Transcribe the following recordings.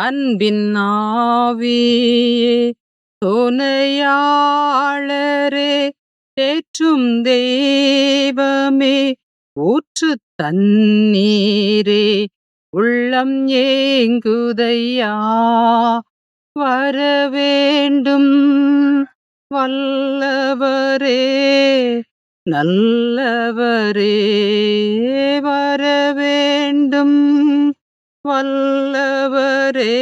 ஆவியே அன்பின் ஆவியே துணையாளரே தேற்றும் தெய்வமே ஊற்று தண்ணீரே உள்ளம் ஏங்குதையா வர வேண்டும் வல்லவரே நல்லவரே வர வேண்டும் வல்லவரே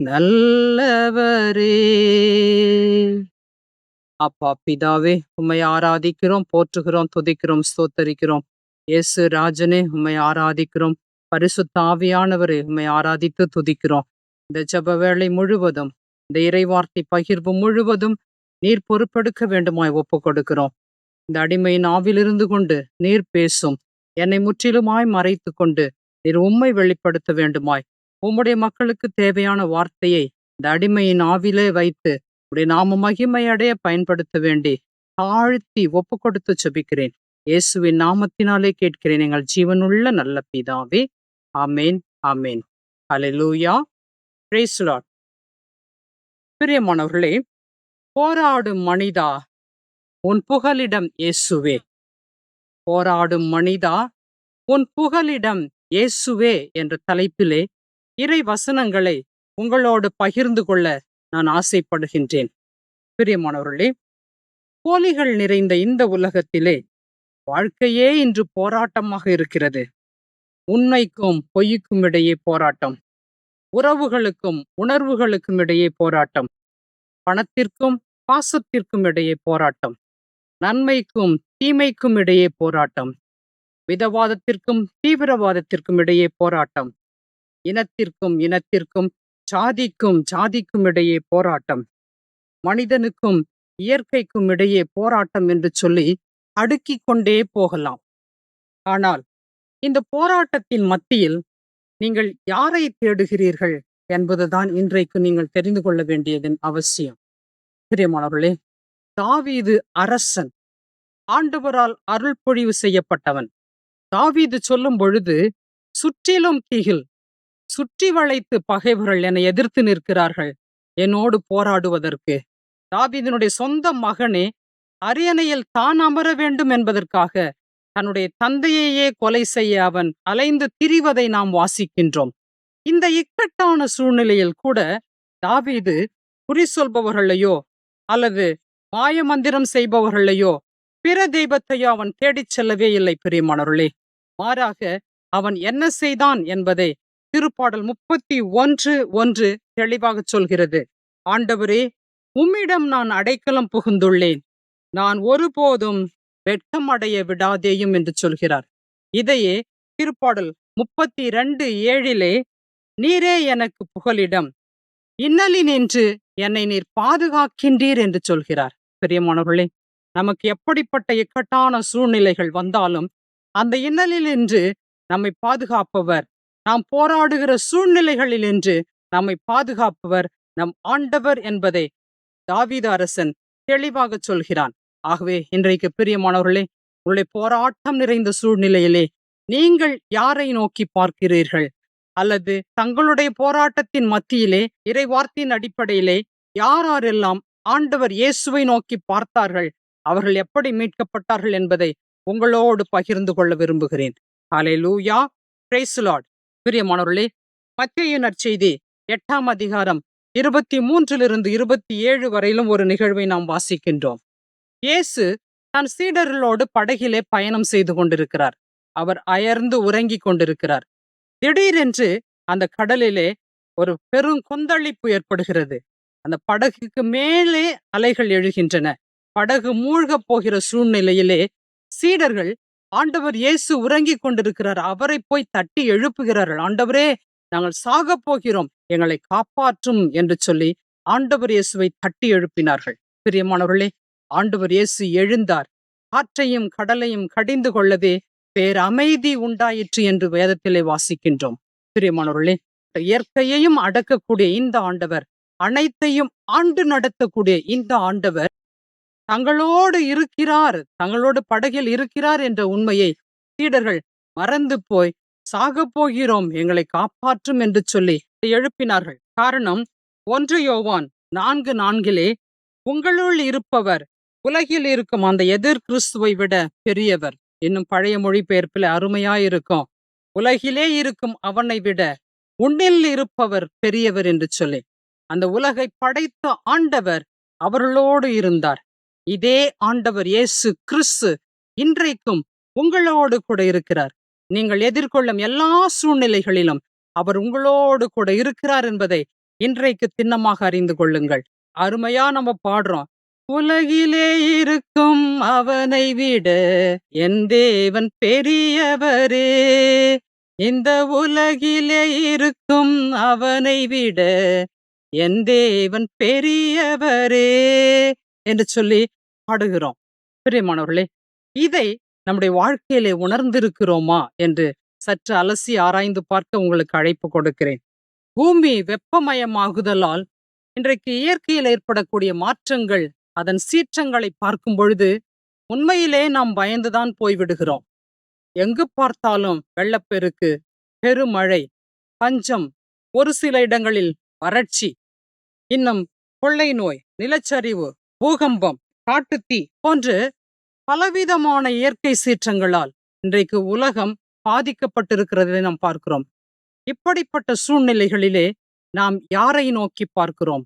நல்லவரே. அப்பா பிதாவே உம்மை ஆராதிக்கிறோம் போற்றுகிறோம் துதிக்கிறோம் ஸ்தோத்தரிக்கிறோம். இயேசு ராஜனே உம்மை ஆராதிக்கிறோம். பரிசு தாவியானவரே உம்மை ஆராதித்து துதிக்கிறோம். இந்த ஜப வேளை முழுவதும் இந்த இறைவார்த்தை பகிர்வு முழுவதும் நீர் பொறுப்பெடுக்க வேண்டுமாய் ஒப்பு கொடுக்கிறோம் இந்த அடிமையின் ஆவிலிருந்து கொண்டு நீர் பேசும். என்னை முற்றிலுமாய் மறைத்து கொண்டு நீர் உம்மை வெளிப்படுத்த வேண்டுமாய். உம்முடைய மக்களுக்கு தேவையான வார்த்தையை இந்த அடிமையின் ஆவிலே வைத்து உடைய நாம மகிமை அடைய பயன்படுத்த வேண்டி தாழ்த்தி ஒப்பு கொடுத்து செபிக்கிறேன் இயேசுவின் நாமத்தினாலே கேட்கிறேன் எங்கள் ஜீவனுள்ள நல்ல பிதாவே. ஆமேன் ஆமேன். ஹalleluya. Praise பிரியமானவர்களே போராடும் மனிதா உன் புகலிடம் இயேசுவே. போராடும் மனிதா உன் புகலிடம் இயேசுவே என்ற தலைப்பிலே இறை வசனங்களை உங்களோடு பகிர்ந்து கொள்ள நான் ஆசைப்படுகின்றேன். பிரியமானவர்களே போலிகள் நிறைந்த இந்த உலகத்திலே வாழ்க்கையே இன்று போராட்டமாக இருக்கிறது. உண்மைக்கும் பொய்யுக்கும் இடையே போராட்டம். உறவுகளுக்கும் உணர்வுகளுக்கும் இடையே போராட்டம். பணத்திற்கும் பாசத்திற்கும் இடையே போராட்டம். நன்மைக்கும் தீமைக்கும் இடையே போராட்டம். மிதவாதத்திற்கும் தீவிரவாதத்திற்கும் இடையே போராட்டம். இனத்திற்கும் இனத்திற்கும் சாதிக்கும் சாதிக்கும் இடையே போராட்டம். மனிதனுக்கும் இயற்கைக்கும் இடையே போராட்டம் என்று சொல்லி அடுக்கிக் கொண்டே போகலாம். ஆனால் இந்த போராட்டத்தின் மத்தியில் நீங்கள் யாரை தேடுகிறீர்கள் என்பதுதான் இன்றைக்கு நீங்கள் தெரிந்து கொள்ள வேண்டியதன் அவசியம். பிரியமானவர்களே தாவீது அரசன் ஆண்டவரால் அருள் பொழிவு செய்யப்பட்டவன். தாவீது சொல்லும் பொழுது சுற்றிலும் திகில் சுற்றி வளைத்து பகைவர்கள் என்னை எதிர்த்து நிற்கிறார்கள் என்னோடு போராடுவதற்கு. தாவீதினுடைய சொந்த மகனே அரியணையில் தான் அமர வேண்டும் என்பதற்காக தன்னுடைய தந்தையையே கொலை செய்ய அவன் அலைந்து திரிவதை நாம் வாசிக்கின்றோம். இந்த இக்கட்டான சூழ்நிலையில் கூட தாவீது குறி சொல்பவர்களையோ அல்லது மாயமந்திரம் செய்பவர்களையோ பிற தெய்வத்தையோ அவன் தேடிச் செல்லவே இல்லை பிரியமானவர்களே. மாறாக அவன் என்ன செய்தான் என்பதை திருப்பாடல் முப்பத்தி ஒன்று ஒன்று தெளிவாக சொல்கிறது. ஆண்டவரே உம்மிடம் நான் அடைக்கலம் புகுந்துள்ளேன். நான் ஒருபோதும் வெட்கம் அடைய விடாதேயும் என்று சொல்கிறார். இதையே திருப்பாடல் முப்பத்தி இரண்டு ஏழிலே நீரே எனக்கு புகலிடம். இன்னலினின்று என்னை நீர் பாதுகாக்கின்றீர் என்று சொல்கிறார். பிரியமானவர்களே நமக்கு எப்படிப்பட்ட இக்கட்டான சூழ்நிலைகள் வந்தாலும் அந்த இன்னலில் என்று நம்மை பாதுகாப்பவர். நாம் போராடுகிற சூழ்நிலைகளில் என்று நம்மை பாதுகாப்பவர். நம் ஆண்டவர் என்பதை தாவீத அரசன் தெளிவாக சொல்கிறான். ஆகவே இன்றைக்கு பிரியமானவர்களே உங்களுடைய போராட்டம் நிறைந்த சூழ்நிலையிலே நீங்கள் யாரை நோக்கி பார்க்கிறீர்கள்? அல்லது தங்களுடைய போராட்டத்தின் மத்தியிலே இறைவார்த்தையின் அடிப்படையிலே யாரெல்லாம் ஆண்டவர் இயேசுவை நோக்கி பார்த்தார்கள்? அவர்கள் எப்படி மீட்கப்பட்டார்கள் என்பதை உங்களோடு பகிர்ந்து கொள்ள விரும்புகிறேன். அலை லூயா பிரைசுலாட் பிரியமானவர்களே மத்திய நற்செய்தி எட்டாம் அதிகாரம் இருபத்தி மூன்றிலிருந்து இருபத்தி ஏழு வரையிலும் ஒரு நிகழ்வை நாம் வாசிக்கின்றோம். இயேசு தன் சீடர்களோடு படகிலே பயணம் செய்து கொண்டிருக்கிறார். அவர் அயர்ந்து உறங்கிக் கொண்டிருக்கிறார். திடீரென்று அந்த கடலிலே ஒரு பெரும் கொந்தளிப்பு ஏற்படுகிறது. அந்த படகுக்கு மேலே அலைகள் எழுகின்றன. படகு மூழ்கப் போகிற சூழ்நிலையிலே சீடர்கள் ஆண்டவர் இயேசு உறங்கிக் கொண்டிருக்கிறார். அவரை போய் தட்டி எழுப்புகிறார்கள். ஆண்டவரே நாங்கள் சாகப் போகிறோம். எங்களை காப்பாற்றும் என்று சொல்லி ஆண்டவர் இயேசுவை தட்டி எழுப்பினார்கள். பிரியமானவர்களே ஆண்டவர் இயேசு எழுந்தார். காற்றையும் கடலையும் கடிந்து கொள்ளவே பேரமைதி உண்டாயிற்று என்று வேதத்திலே வாசிக்கின்றோம். பிரியமானவர்களே இயற்கையையும் அடக்கக்கூடிய இந்த ஆண்டவர் அனைத்தையும் ஆண்டு நடத்தக்கூடிய இந்த ஆண்டவர் தங்களோடு இருக்கிறார் தங்களோடு படகில் இருக்கிறார் என்ற உண்மையை சீடர்கள் மறந்து போய் சாகப் போகிறோம் எங்களை காப்பாற்றும் என்று சொல்லி எழுப்பினார்கள். காரணம் ஒன்று யோவான் நான்கு நான்கிலே உங்களுள் இருப்பவர் உலகில் இருக்கும் அந்த எதிர் கிறிஸ்துவை விட பெரியவர் இன்னும் பழைய மொழிபெயர்ப்பில் அருமையாயிருக்கும். உலகிலே இருக்கும் அவனை விட உன்னில் இருப்பவர் பெரியவர் என்று சொல்லி அந்த உலகை படைத்த ஆண்டவர் அவர்களோடு இருந்தார். இதே ஆண்டவர் இயேசு கிறிஸ்து இன்றைக்கும் உங்களோடு கூட இருக்கிறார். நீங்கள் எதிர்கொள்ளும் எல்லா சூழ்நிலைகளிலும் அவர் உங்களோடு கூட இருக்கிறார் என்பதை இன்றைக்கு திண்ணமாக அறிந்து கொள்ளுங்கள். அருமையா நம்ம பாடுறோம். உலகிலே இருக்கும் அவனை விட என் தேவன் பெரியவரே. இந்த உலகிலே இருக்கும் அவனை விட என் தேவன் பெரியவரே என்று சொல்லி பாடுகிறோம். பிரியமானவர்களே இதை நம்முடைய வாழ்க்கையிலே உணர்ந்திருக்கிறோமா என்று சற்று அலசி ஆராய்ந்து பார்க்க உங்களுக்கு அழைப்பு கொடுக்கிறேன். பூமி வெப்பமயமாகுதலால் இன்றைக்கு இயற்கையில் ஏற்படக்கூடிய மாற்றங்கள் அதன் சீற்றங்களை பார்க்கும் பொழுது உண்மையிலே நாம் பயந்துதான் போய்விடுகிறோம். எங்கு பார்த்தாலும் வெள்ளப்பெருக்கு பெருமழை பஞ்சம் ஒரு சில இடங்களில் வறட்சி இன்னும் கொள்ளை நோய் நிலச்சரிவு பூகம்பம் காட்டுத்தீ போன்று பலவிதமான இயற்கை சீற்றங்களால் இன்றைக்கு உலகம் பாதிக்கப்பட்டிருக்கிறதை நாம் பார்க்கிறோம். இப்படிப்பட்ட சூழ்நிலைகளிலே நாம் யாரை நோக்கி பார்க்கிறோம்?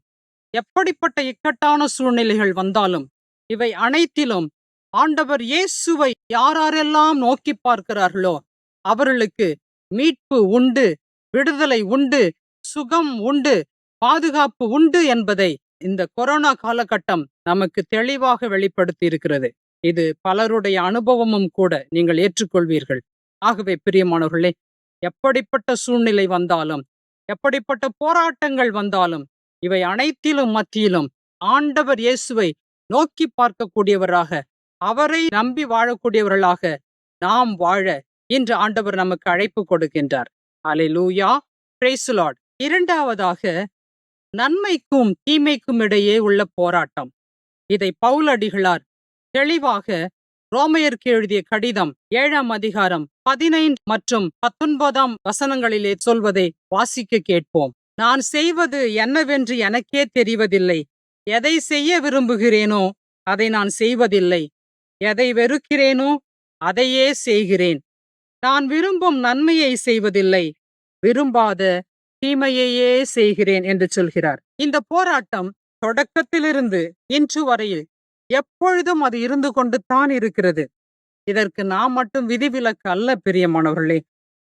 எப்படிப்பட்ட இக்கட்டான சூழ்நிலைகள் வந்தாலும் இவை அனைத்திலும் ஆண்டவர் இயேசுவை யாரெல்லாம் நோக்கி பார்க்கிறார்களோ அவர்களுக்கு மீட்பு உண்டு விடுதலை உண்டு சுகம் உண்டு பாதுகாப்பு உண்டு என்பதை இந்த கொரோனா காலகட்டம் நமக்கு தெளிவாக வெளிப்படுத்தி இருக்கிறது இது பலருடைய அனுபவமும் கூட நீங்கள் ஏற்றுக்கொள்வீர்கள். ஆகவே பிரியமானவர்களே எப்படிப்பட்ட சூழ்நிலை வந்தாலும் எப்படிப்பட்ட போராட்டங்கள் வந்தாலும் இவை அனைத்திலும் மத்தியிலும் ஆண்டவர் இயேசுவை நோக்கி பார்க்கக்கூடியவராக அவரை நம்பி வாழக்கூடியவர்களாக நாம் வாழ இன்று ஆண்டவர் நமக்கு அழைப்பு கொடுக்கின்றார். அலை லூயா பிரேசுலாட் இரண்டாவதாக நன்மைக்கும் தீமைக்கும் இடையே உள்ள போராட்டம். இதை பவுலடிகளார் தெளிவாக ரோமையருக்கு எழுதிய கடிதம் ஏழாம் அதிகாரம் பதினைந்து மற்றும் பத்தொன்பதாம் வசனங்களிலே சொல்வதை வாசிக்க கேட்போம். நான் செய்வது என்னவென்று எனக்கே தெரிவதில்லை. எதை செய்ய விரும்புகிறேனோ அதை நான் செய்வதில்லை. எதை வெறுக்கிறேனோ அதையே செய்கிறேன். நான் விரும்பும் நன்மையை செய்வதில்லை. விரும்பாத தீமையையே செய்கிறேன் என்று சொல்கிறார். இந்த போராட்டம் தொடக்கத்திலிருந்து இன்று வரையில் எப்பொழுதும் அது இருந்து கொண்டு தான் இருக்கிறது. இதற்கு நாம் மட்டும் விதிவிலக்கு அல்ல பிரியமானவர்களே.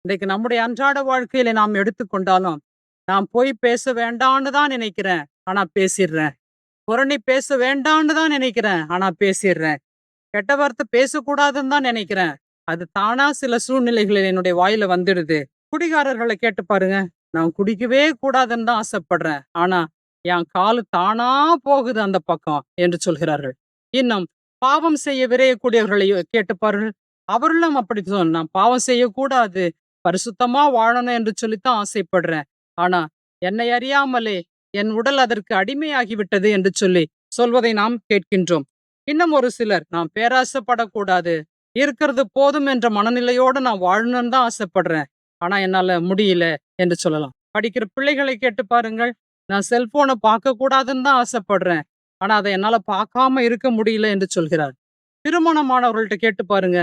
இன்றைக்கு நம்முடைய அன்றாட வாழ்க்கையில நாம் எடுத்துக்கொண்டாலும் நான் போய் பேச வேண்டான்னு தான் நினைக்கிறேன் ஆனா பேசிடுறேன். புரணி பேச வேண்டான்னு தான் நினைக்கிறேன் ஆனா பேசிடுறேன். கெட்ட வார்த்தை பேசக்கூடாதுன்னு தான் நினைக்கிறேன். அது தானா சில சூழ்நிலைகளில் என்னுடைய வாயில வந்துடுது. குடிகாரர்களை கேட்டு பாருங்க. நான் குடிக்கவே கூடாதுன்னு தான் ஆசைப்படுறேன். ஆனா என் காலு தானா போகுது அந்த பக்கம் என்று சொல்கிறார்கள். இன்னும் பாவம் செய்ய விரையக்கூடியவர்களை கேட்டுப்பார்கள் அவர்களும் அப்படி நான் பாவம் செய்யக்கூடாது. பரிசுத்தமா வாழணும் என்று சொல்லித்தான் ஆசைப்படுறேன். ஆனா என்னை அறியாமலே என் உடல் அதற்கு அடிமையாகிவிட்டது என்று சொல்லி சொல்வதை நாம் கேட்கின்றோம். இன்னும் ஒரு சிலர் நான் பேராசைப்படக்கூடாது. இருக்கிறது போதும் என்ற மனநிலையோடு நான் வாழணும்னு தான் ஆசைப்படுறேன். ஆனா என்னால முடியல என்று சொல்லலாம். படிக்கிற பிள்ளைகளை கேட்டு பாருங்கள். நான் செல்போனை பார்க்கக்கூடாதுன்னு தான் ஆசைப்படுறேன். ஆனா அதை என்னால பார்க்காம இருக்க முடியல என்று சொல்கிறார். திருமணமானவர்கள்ட்ட கேட்டு பாருங்க.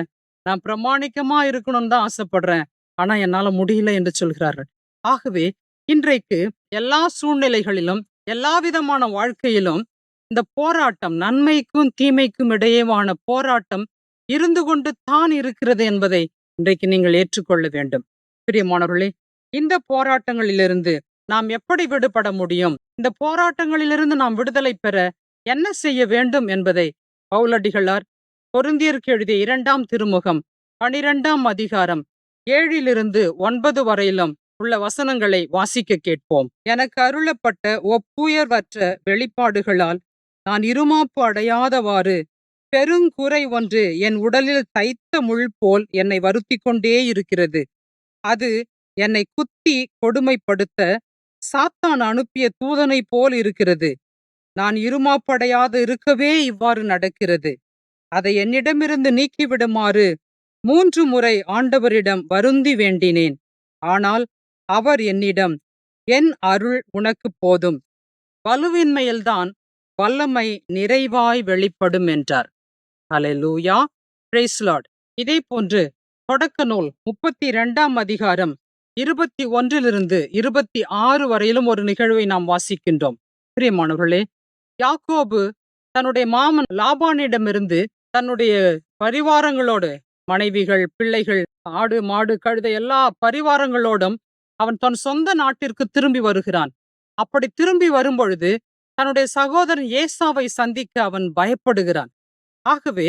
நான் பிரமாணிக்கமா இருக்கணும்னு தான் ஆசைப்படுறேன். ஆனா என்னால முடியல என்று சொல்கிறார்கள். ஆகவே இன்றைக்கு எல்லா சூழ்நிலைகளிலும் எல்லா விதமான வாழ்க்கையிலும் இந்த போராட்டம் நன்மைக்கும் தீமைக்கும் இடையேவான போராட்டம் இருந்து கொண்டு தான் இருக்கிறது என்பதை இன்றைக்கு நீங்கள் ஏற்றுக்கொள்ள வேண்டும். பிரியமானவர்களே இந்த போராட்டங்களிலிருந்து நாம் எப்படி விடுபட முடியும்? இந்த போராட்டங்களிலிருந்து நாம் விடுதலை பெற என்ன செய்ய வேண்டும் என்பதை பவுலடிகளார் பொருந்தியருக்கு எழுதிய இரண்டாம் திருமுகம் பனிரெண்டாம் அதிகாரம் ஏழிலிருந்து ஒன்பது வரையிலும் உள்ள வசனங்களை வாசிக்க கேட்போம். எனக்கு அருளப்பட்ட ஒப்புயர்வற்ற வெளிப்பாடுகளால் நான் இருமாப்பு அடையாதவாறு பெருங்குறை ஒன்று என் உடலில் தைத்த முள் போல் என்னை வருத்தி கொண்டே இருக்கிறது. அது என்னை குத்தி கொடுமைப்படுத்த சாத்தான் அனுப்பிய தூதனை போல் இருக்கிறது. நான் இருமாப்படையாது இருக்கவே இவ்வாறு நடக்கிறது. அதை என்னிடமிருந்து நீக்கிவிடுமாறு மூன்று முறை ஆண்டவரிடம் வருந்தி வேண்டினேன். ஆனால் அவர் என்னிடம் என் அருள் உனக்கு போதும். வலுவின்மையில்தான் வல்லமை நிறைவாய் வெளிப்படும் என்றார். அலை லூயா பிரேஸ்லாட் இதே போன்று தொடக்க நூல் முப்பத்தி இரண்டாம் அதிகாரம் இருபத்தி ஒன்றிலிருந்து இருபத்தி ஆறு வரையிலும் ஒரு நிகழ்வை நாம் வாசிக்கின்றோம். பிரியமானவர்களே யாக்கோபு தன்னுடைய மாமன் லாபானிடமிருந்து தன்னுடைய பரிவாரங்களோடு மனைவிகள் பிள்ளைகள் ஆடு மாடு கழுத எல்லா பரிவாரங்களோடும் அவன் தன் சொந்த நாட்டிற்கு திரும்பி வருகிறான். அப்படி திரும்பி வரும்பொழுது தன்னுடைய சகோதரன் ஏசாவை சந்திக்க அவன் பயப்படுகிறான். ஆகவே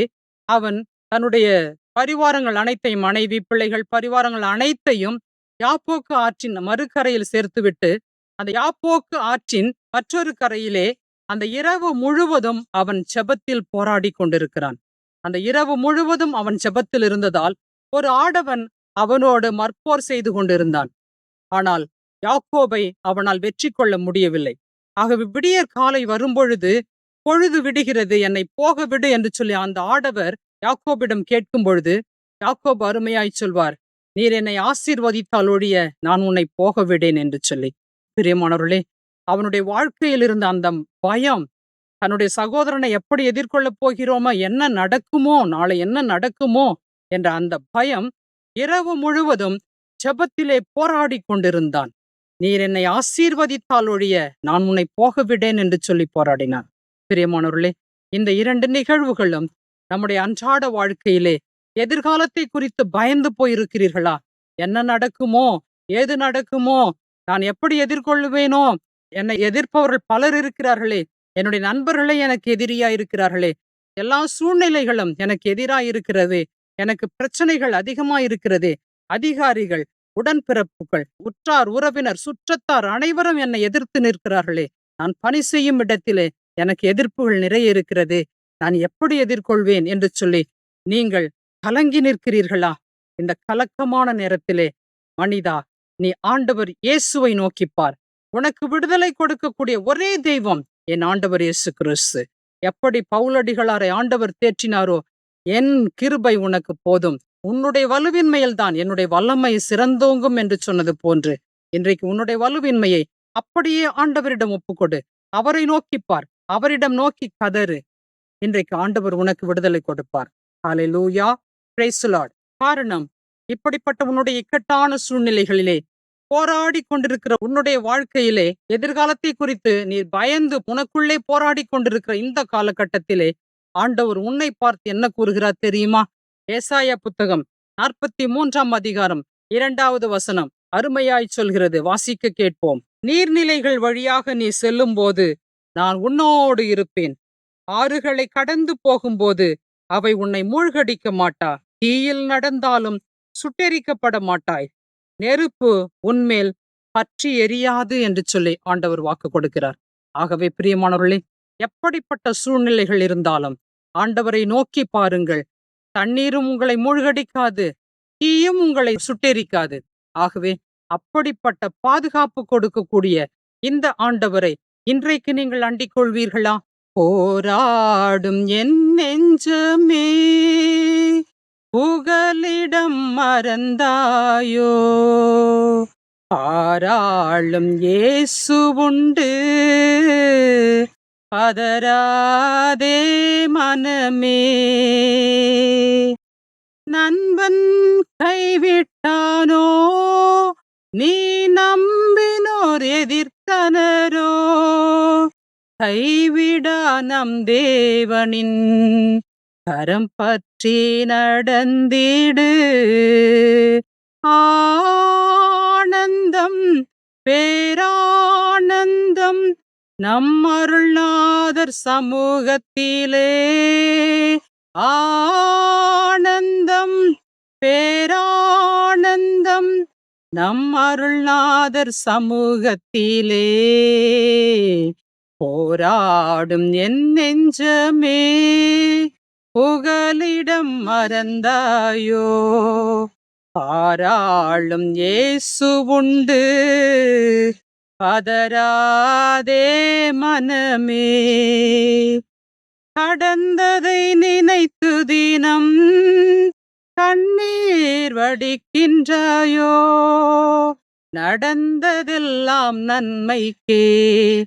அவன் தன்னுடைய பரிவாரங்கள் அனைத்தையும் மனைவி பிள்ளைகள் பரிவாரங்கள் அனைத்தையும் யாப்போக்கு ஆற்றின் மறுகரையில் சேர்த்துவிட்டு அந்த யாப்போக்கு ஆற்றின் மற்றொரு கரையிலே அந்த இரவு முழுவதும் அவன் செபத்தில் போராடி கொண்டிருக்கிறான். அந்த இரவு முழுவதும் அவன் செபத்தில் இருந்ததால் ஒரு ஆடவன் அவனோடு மற்போர் செய்து கொண்டிருந்தான். ஆனால் யாக்கோபை அவனால் வெற்றி கொள்ள முடியவில்லை. ஆகவே விடியற் காலை வரும்பொழுது பொழுது விடுகிறது என்னை போக விடு என்று சொல்லி அந்த ஆடவர் யாக்கோபிடம் கேட்கும் பொழுது யாக்கோப் அருமையாய் சொல்வார் நீர் என்னை ஆசீர்வதித்தால் ஒழிய நான் உன்னை போக விடேன் என்று சொல்லி. பிரியமானவர்களே அவனுடைய வாழ்க்கையில் இருந்த அந்த பயம் தன்னுடைய சகோதரனை எப்படி எதிர்கொள்ளப் போகிறோமோ என்ன நடக்குமோ நாளை என்ன நடக்குமோ என்ற அந்த பயம் இரவு முழுவதும் ஜெபத்திலே போராடி கொண்டிருந்தான். நீர் என்னை ஆசீர்வதித்தால் ஒழிய நான் உன்னை போக விடேன் என்று சொல்லி போராடினான். பிரியமானவர்களே இந்த இரண்டு நிகழ்வுகளும் நம்முடைய அன்றாட வாழ்க்கையிலே எதிர்காலத்தை குறித்து பயந்து போயிருக்கிறீர்களா? என்ன நடக்குமோ? ஏது நடக்குமோ? நான் எப்படி எதிர்கொள்ளுவேனோ என்னை எதிர்ப்பவர்கள் பலர் இருக்கிறார்களே. என்னுடைய நண்பர்களே எனக்கு எதிரியா இருக்கிறார்களே. எல்லா சூழ்நிலைகளும் எனக்கு எதிரா இருக்கிறது. எனக்கு பிரச்சனைகள் அதிகமா இருக்கிறது. அதிகாரிகள் உடன்பிறப்புகள் உற்றார் உறவினர் சுற்றத்தார் அனைவரும் என்னை எதிர்த்து நிற்கிறார்களே. நான் பணி செய்யும் இடத்திலே எனக்கு எதிர்ப்புகள் நிறைய இருக்கிறது. நான் எப்படி எதிர்கொள்வேன் என்று சொல்லி நீங்கள் கலங்கி நிற்கிறீர்களா? இந்த கலக்கமான நேரத்திலே மனிதா நீ ஆண்டவர் இயேசுவை நோக்கிப்பார் உனக்கு விடுதலை கொடுக்கக்கூடிய ஒரே தெய்வம் என் ஆண்டவர் இயேசு கிறிஸ்து எப்படி பவுலடிகளாரை ஆண்டவர் தேற்றினாரோ என் கிருபை உனக்கு போதும். உன்னுடைய வலுவின்மையில்தான் என்னுடைய வல்லமை சிறந்தோங்கும் என்று சொன்னது போன்று இன்றைக்கு உன்னுடைய வலுவின்மையை அப்படியே ஆண்டவரிடம் ஒப்புக்கொடு. அவரை நோக்கிப்பார் அவரிடம் நோக்கி கதறு. இன்றைக்கு ஆண்டவர் உனக்கு விடுதலை கொடுப்பார். ஹalleluya லூயா காரணம் இப்படிப்பட்ட உன்னுடைய இக்கட்டான சூழ்நிலைகளிலே போராடி கொண்டிருக்கிற உன்னுடைய வாழ்க்கையிலே எதிர்காலத்தை குறித்து நீ பயந்து உனக்குள்ளே போராடி கொண்டிருக்கிற இந்த காலகட்டத்திலே ஆண்டவர் உன்னை பார்த்து என்ன கூறுகிறார் தெரியுமா? ஏசாய புத்தகம் நாற்பத்தி மூன்றாம் அதிகாரம் இரண்டாவது வசனம் அருமையாய் சொல்கிறது. வாசிக்க கேட்போம். நீர்நிலைகள் வழியாக நீ செல்லும் போது நான் உன்னோடு இருப்பேன். ஆறுகளை கடந்து போகும்போது அவை உன்னை மூழ்கடிக்க மாட்டா. தீயில் நடந்தாலும் சுட்டெரிக்கப்பட மாட்டாய். நெருப்பு உன்மேல் பற்றி எரியாது என்று சொல்லி ஆண்டவர் வாக்கு கொடுக்கிறார். ஆகவே பிரியமானவர்களே எப்படிப்பட்ட சூழ்நிலைகள் இருந்தாலும் ஆண்டவரை நோக்கி பாருங்கள். தண்ணீரும் உங்களை மூழ்கடிக்காது தீயும் உங்களை சுட்டெரிக்காது. ஆகவே அப்படிப்பட்ட பாதுகாப்பு கொடுக்கக்கூடிய இந்த ஆண்டவரை இன்றைக்கு நீங்கள் அண்டிக் கொள்வீர்களா போராடும் என் நெஞ்சமே. புகலிடம் மறந்தாயோ. ஆராளும் இயேசு உண்டு. பதராதே மனமே. நண்பன் கைவிட்டானோ. நீ நம்பினோர் எதிர்த்தனரோ. கைவிடா நம் தேவனின் கரம் பற்றி நடந்திடு. ஆனந்தம் பேரானந்தம் நம் அருள்நாதர் சமூகத்திலே. ஆனந்தம் பேரானந்தம் நம் அருள்நாதர் சமூகத்திலே. போராடும் என் நெஞ்சமே புகலிடம் மறந்தாயோ? ஆராளும் ஏசு உண்டு பதராதே மனமே. கடந்ததை நினைத்து தினம் கண்ணீர் வடிக்கின்றாயோ? நடந்ததெல்லாம் நன்மைக்கே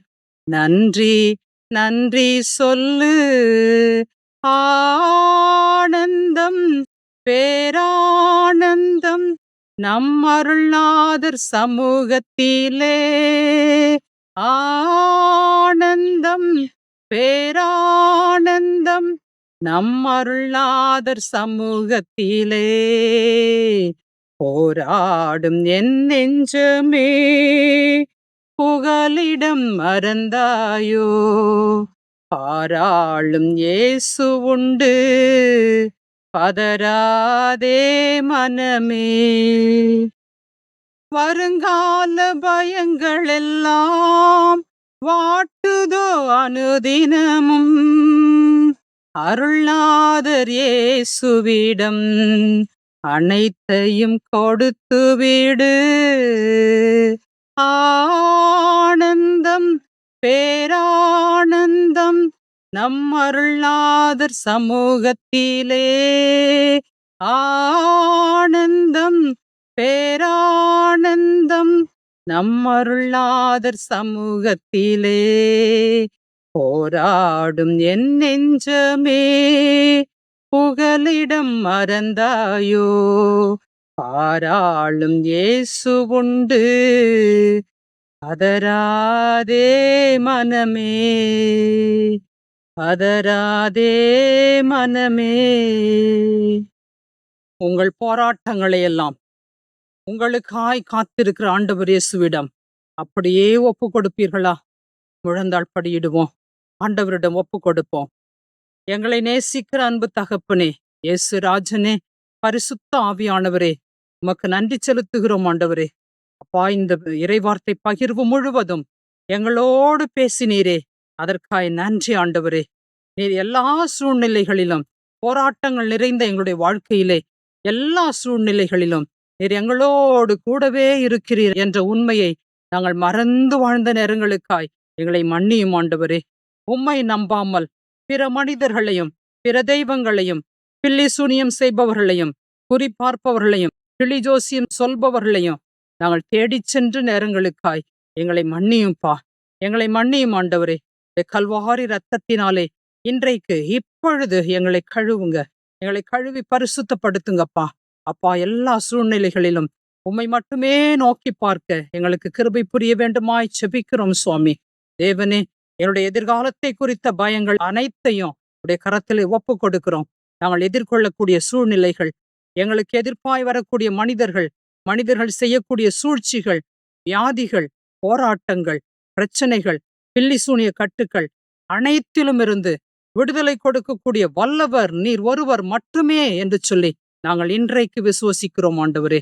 நன்றி நன்றி சொல்லு. ஆனந்தம் பேரானந்தம் நம் அருள்நாதர் சமூகத்திலே. ஆனந்தம் பேரானந்தம் நம் அருள்நாதர் சமூகத்திலே. போராடும் என் நெஞ்சமே புகலிடம் மறந்தாயோ பாராளும் இயேசு உண்டு. பதராதே மனமே. வருங்கால பயங்கள் எல்லாம் வாட்டுதோ அனுதினமும். அருள்நாதர் இயேசுவிடம் அனைத்தையும் கொடுத்து விடு. ஆனந்தம் பேரானந்தம் நம் அருள்நாதர் சமூகத்திலே. ஆனந்தம் பேரானந்தம் நம் அருள்நாதர் சமூகத்திலே. போராடும் என் நெஞ்சமே புகலிடம் மறந்தாயோ? பாராளும் இயேசு உண்டு. அதராதே மனமே. அதராதே மனமே. உங்கள் போராட்டங்களை எல்லாம் உங்களுக்காய் காத்திருக்கிற ஆண்டவர் இயேசுவிடம் அப்படியே ஒப்பு கொடுப்பீர்களா? முழந்தாள் படியிடுவோம். ஆண்டவரிடம் ஒப்பு கொடுப்போம். எங்களை நேசிக்கிற அன்பு தகப்பனே இயேசு ராஜனே பரிசுத்த ஆவியானவரே உமக்கு நன்றி செலுத்துகிறோம் ஆண்டவரே. அப்பா இந்த இறைவார்த்தை பகிர்வு முழுவதும் எங்களோடு பேசினீரே. அதற்காய் நன்றி ஆண்டவரே. நீர் எல்லா சூழ்நிலைகளிலும் போராட்டங்கள் நிறைந்த எங்களுடைய வாழ்க்கையிலே எல்லா சூழ்நிலைகளிலும் நீர் எங்களோடு கூடவே இருக்கிறீர் என்ற உண்மையை நாங்கள் மறந்து வாழ்ந்த நேரங்களுக்காய் எங்களை மன்னியும் ஆண்டவரே. உம்மை நம்பாமல் பிற மனிதர்களையும் பிற தெய்வங்களையும் பில்லி சூனியம் செய்பவர்களையும் குறிப்பார்ப்பவர்களையும் கிளி ஜோசியம் சொல்பவர்களையும் நாங்கள் தேடிச் சென்று நேரங்களுக்காய் எங்களை மன்னியும்பா. எங்களை மன்னியும் ஆண்டவரே. கல்வாரி ரத்தத்தினாலே இன்றைக்கு இப்பொழுது எங்களை கழுவுங்க. எங்களை கழுவி பரிசுத்தப்படுத்துங்கப்பா. அப்பா எல்லா சூழ்நிலைகளிலும் உம்மை மட்டுமே நோக்கி பார்க்க எங்களுக்கு கிருபை புரிய வேண்டுமாய் செபிக்கிறோம் சுவாமி. தேவனே என்னுடைய எதிர்காலத்தை குறித்த பயங்கள் அனைத்தையும் உடைய கரத்தில் ஒப்பு கொடுக்கிறோம். நாங்கள் எதிர்கொள்ளக்கூடிய சூழ்நிலைகள் எங்களுக்கு எதிர்ப்பாய் வரக்கூடிய மனிதர்கள் மனிதர்கள் செய்யக்கூடிய சூழ்ச்சிகள் வியாதிகள் போராட்டங்கள் பிரச்சனைகள் பில்லி சூனிய கட்டுக்கள் அனைத்திலும் இருந்து விடுதலை கொடுக்கக்கூடிய வல்லவர் நீர் ஒருவர் மட்டுமே என்று சொல்லி நாங்கள் இன்றைக்கு விசுவசிக்கிறோம் ஆண்டவரே.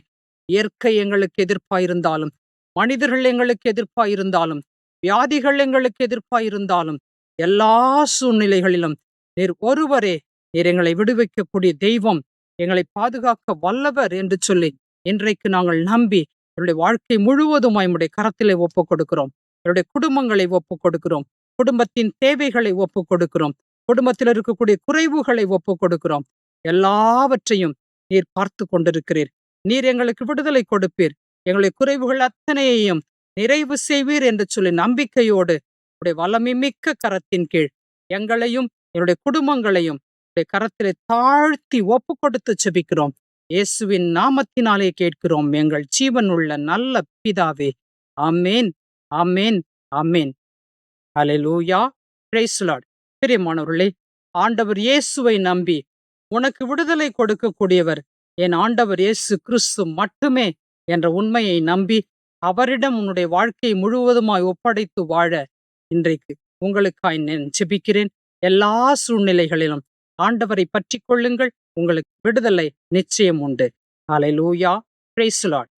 இயற்கை எங்களுக்கு எதிர்ப்பாயிருந்தாலும் மனிதர்கள் எங்களுக்கு எதிர்ப்பாயிருந்தாலும் வியாதிகள் எங்களுக்கு எதிர்ப்பாயிருந்தாலும் எல்லா சூழ்நிலைகளிலும் நீர் ஒருவரே நீர் எங்களை விடுவிக்கக்கூடிய தெய்வம் எங்களை பாதுகாக்க வல்லவர் என்று சொல்லி இன்றைக்கு நாங்கள் நம்பி என்னுடைய வாழ்க்கை முழுவதும் நம்முடைய கரத்திலே ஒப்பு கொடுக்கிறோம் என்னுடைய குடும்பங்களை ஒப்பு கொடுக்கிறோம் குடும்பத்தின் தேவைகளை ஒப்பு கொடுக்கிறோம் குடும்பத்தில் இருக்கக்கூடிய குறைவுகளை ஒப்பு கொடுக்கிறோம் எல்லாவற்றையும் நீர் பார்த்து கொண்டிருக்கிறீர். நீர் எங்களுக்கு விடுதலை கொடுப்பீர். எங்களுடைய குறைவுகள் அத்தனையையும் நிறைவு செய்வீர் என்று சொல்லி நம்பிக்கையோடு உடைய வல்லமிமிக்க கரத்தின் கீழ் எங்களையும் என்னுடைய குடும்பங்களையும் கரத்திலே தாழ்த்தி ஒப்பு கொடுத்து செபிக்கிறோம். இயேசுவின் நாமத்தினாலே கேட்கிறோம். எங்கள் ஜீவன் உள்ள நல்ல பிதாவே. ஆமேன் ஆமேன் ஆமேன். அலெலூயா பிரைஸ்லாட் பிரியமானவர்களே ஆண்டவர் இயேசுவை நம்பி உனக்கு விடுதலை கொடுக்கக்கூடியவர் என் ஆண்டவர் இயேசு கிறிஸ்து மட்டுமே என்ற உண்மையை நம்பி அவரிடம் உன்னுடைய வாழ்க்கையை முழுவதுமாய் ஒப்படைத்து வாழ இன்றைக்கு உங்களுக்காய் நான் ஜெபிக்கிறேன் எல்லா சூழ்நிலைகளிலும் ஆண்டவரை பற்றி கொள்ளுங்கள். உங்களுக்கு விடுதலை நிச்சயம் உண்டு. அலை லூயா பிரைஸ்லாட்